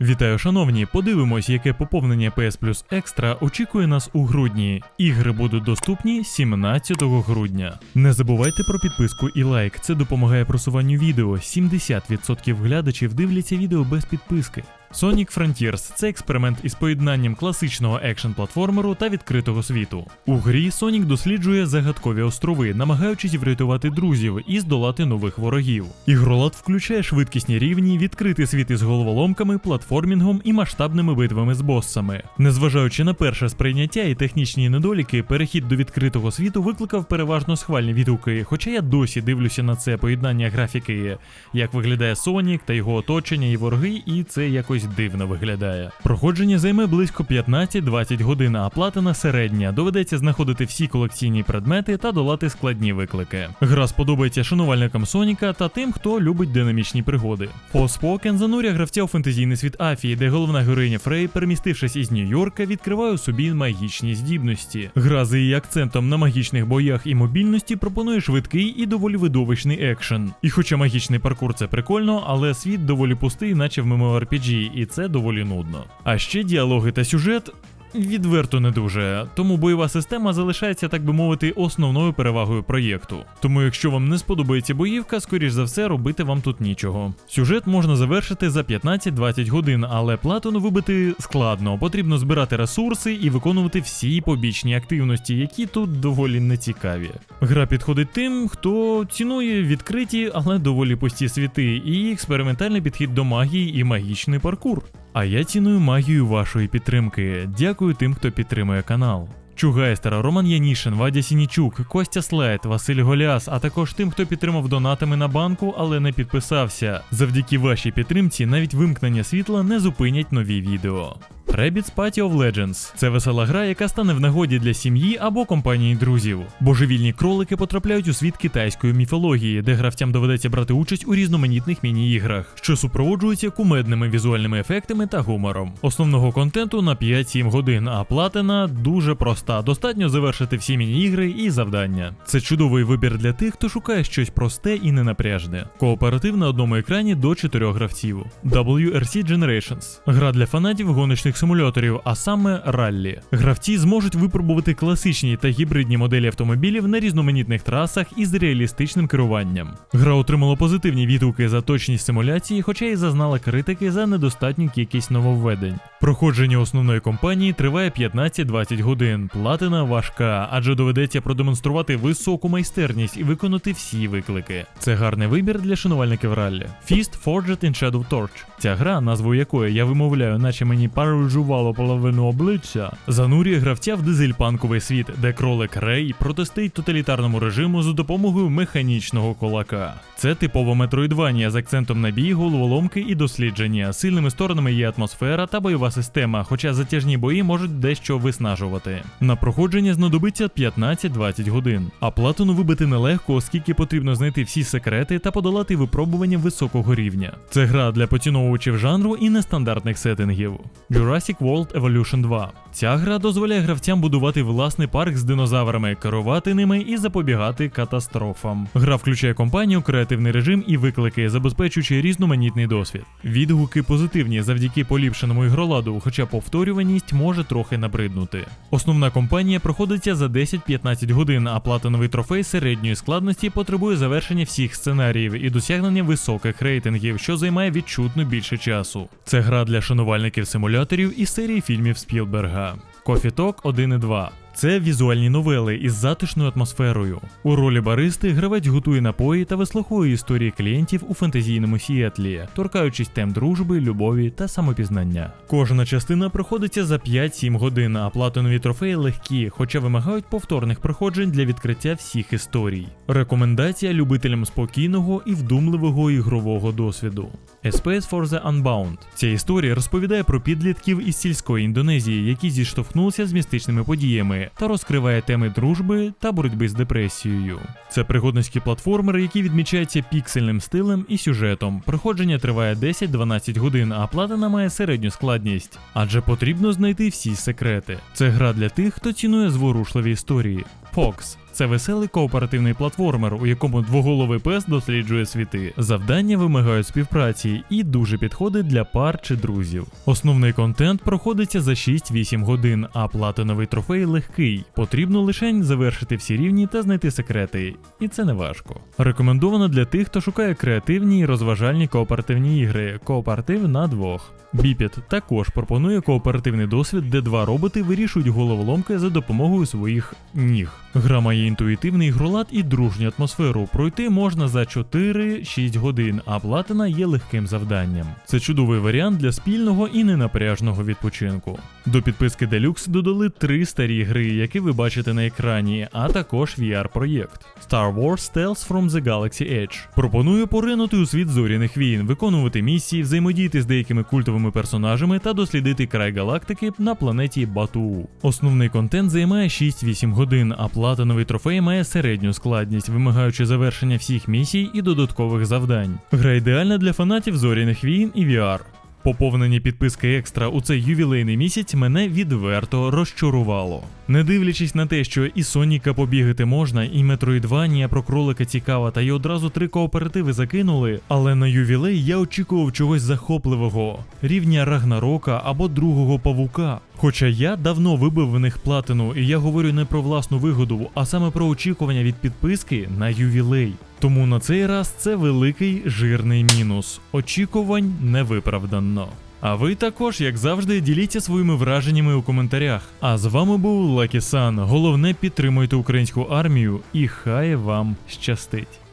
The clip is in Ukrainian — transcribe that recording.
Вітаю, шановні! Подивимось, яке поповнення PS Plus Extra очікує нас у грудні. Ігри будуть доступні 17 грудня. Не забувайте про підписку і лайк. Це допомагає просуванню відео. 70% глядачів дивляться відео без підписки. Sonic Frontiers – це експеримент із поєднанням класичного екшн-платформеру та відкритого світу. У грі Сонік досліджує загадкові острови, намагаючись врятувати друзів і здолати нових ворогів. Ігролад включає швидкісні рівні, відкритий світ із головоломками, платформінгом і масштабними битвами з боссами. Незважаючи на перше сприйняття і технічні недоліки, перехід до відкритого світу викликав переважно схвальні відгуки, хоча я досі дивлюся на це поєднання графіки, як виглядає Сонік та його оточення і вороги, і це якось дивно виглядає. Проходження займе близько 15-20 годин, а платина середня. Доведеться знаходити всі колекційні предмети та долати складні виклики. Гра сподобається шанувальникам Соніка та тим, хто любить динамічні пригоди. Forspoken зануря гравця у фентезійний світ Афії, де головна героїня Фрей, перемістившись із Нью-Йорка, відкриває у собі магічні здібності. Гра з її акцентом на магічних боях і мобільності пропонує швидкий і доволі видовищний екшен. І хоча магічний паркур це прикольно, але світ доволі пустий, наче в MMORPG, і це доволі нудно. А ще діалоги та сюжет. Відверто не дуже, тому бойова система залишається, так би мовити, основною перевагою проєкту. Тому, якщо вам не сподобається боївка, скоріш за все, робити вам тут нічого. Сюжет можна завершити за 15-20 годин, але платину вибити складно. Потрібно збирати ресурси і виконувати всі побічні активності, які тут доволі нецікаві. Гра підходить тим, хто цінує відкриті, але доволі пусті світи, і експериментальний підхід до магії і магічний паркур. А я ціную магію вашої підтримки. Дякую тим, хто підтримує канал. Чугайстер, Роман Янішин, Вадя Сінічук, Костя Слайд, Василь Голяс, а також тим, хто підтримав донатами на банку, але не підписався. Завдяки вашій підтримці навіть вимкнення світла не зупинять нові відео. Rabbids Party of Legends це весела гра, яка стане в нагоді для сім'ї або компанії друзів. Божевільні кролики потрапляють у світ китайської міфології, де гравцям доведеться брати участь у різноманітних міні-іграх, що супроводжуються кумедними візуальними ефектами та гумором. Основного контенту на 5-7 годин, а платина дуже проста. Достатньо завершити всі міні-ігри і завдання. Це чудовий вибір для тих, хто шукає щось просте і ненапряжне. Кооператив на одному екрані до 4 гравців. WRC Generations гра для фанатів гоночних симуляторів, а саме раллі. Гравці зможуть випробувати класичні та гібридні моделі автомобілів на різноманітних трасах із реалістичним керуванням. Гра отримала позитивні відгуки за точність симуляції, хоча й зазнала критики за недостатню кількість нововведень. Проходження основної кампанії триває 15-20 годин. Платина важка, адже доведеться продемонструвати високу майстерність і виконати всі виклики. Це гарний вибір для шанувальників раллі. Fist Forged in Shadow Torch. Ця гра, назву якої я вимовляю, наче мені паралізувало половину обличчя, занурює гравця в дизельпанковий світ, де кролик Рей протистоїть тоталітарному режиму за допомогою механічного кулака. Це типова метроїдванія з акцентом на бій, головоломки і дослідження. Сильними сторонами є атмосфера та бойова система, хоча затяжні бої можуть дещо виснажувати. На проходження знадобиться 15-20 годин. А платину вибити нелегко, оскільки потрібно знайти всі секрети та подолати випробування високого рівня. Це гра для поціновувачів жанру і нестандартних сеттингів. Jurassic World Evolution 2. Ця гра дозволяє гравцям будувати власний парк з динозаврами, керувати ними і запобігати катастрофам. Гра включає компанію, креативний режим і виклики, забезпечуючи різноманітний досвід. Відгуки позитивні завдяки поліпшеному ігроладу, хоча повторюваність може трохи набриднути. Основна компанія проходиться за 10-15 годин, а платиновий трофей середньої складності потребує завершення всіх сценаріїв і досягнення високих рейтингів, що займає відчутно більше часу. Це гра для шанувальників симуляторів і серії фільмів Спілберга. Кофіток Talk 1 і 2. Це візуальні новели із затишною атмосферою. У ролі баристи гравець готує напої та вислуховує історії клієнтів у фентезійному Сіетлі, торкаючись тем дружби, любові та самопізнання. Кожна частина проходиться за 5-7 годин, а платинові трофеї легкі, хоча вимагають повторних проходжень для відкриття всіх історій. Рекомендація любителям спокійного і вдумливого ігрового досвіду. A Space for the Unbound. Ця історія розповідає про підлітків із сільської Індонезії, які зіштовхнулися з містичними подіями та розкриває теми дружби та боротьби з депресією. Це пригодницькі платформери, які відмічаються піксельним стилем і сюжетом. Проходження триває 10-12 годин, а платина має середню складність, адже потрібно знайти всі секрети. Це гра для тих, хто цінує зворушливі історії. Fox. Це веселий кооперативний платформер, у якому двоголовий пес досліджує світи. Завдання вимагають співпраці і дуже підходить для пар чи друзів. Основний контент проходиться за 6-8 годин, а платиновий трофей легкий. Потрібно лише завершити всі рівні та знайти секрети. І це не важко. Рекомендовано для тих, хто шукає креативні і розважальні кооперативні ігри. Кооператив на двох. Біпіт також пропонує кооперативний досвід, де два роботи вирішують головоломки за допомогою своїх ніг. Гра має інтуїтивний ігролад і дружню атмосферу. Пройти можна за 4-6 годин, а платина є легким завданням. Це чудовий варіант для спільного і ненапряжного відпочинку. До підписки Deluxe додали три старі гри, які ви бачите на екрані, а також VR-проєкт. Star Wars Tales from the Galaxy Edge. Пропоную поринути у світ зоряних війн, виконувати місії, взаємодіяти з деякими культовими персонажами та дослідити край галактики на планеті Батуу. Основний контент займає 6-8 годин, а платиновий трофей має середню складність, вимагаючи завершення всіх місій і додаткових завдань. Гра ідеальна для фанатів зоряних війн і VR. Поповнення підписки екстра у цей ювілейний місяць мене відверто розчарувало. Не дивлячись на те, що і Соніка побігати можна, і Метроїдванія про кролика цікава, та й одразу три кооперативи закинули, але на ювілей я очікував чогось захопливого, рівня Рагнарока або другого павука. Хоча я давно вибив в них платину, і я говорю не про власну вигоду, а саме про очікування від підписки на ювілей. Тому на цей раз це великий жирний мінус. Очікувань не виправдано. А ви також, як завжди, діліться своїми враженнями у коментарях. А з вами був Лакі Сан. Головне підтримуйте українську армію і хай вам щастить.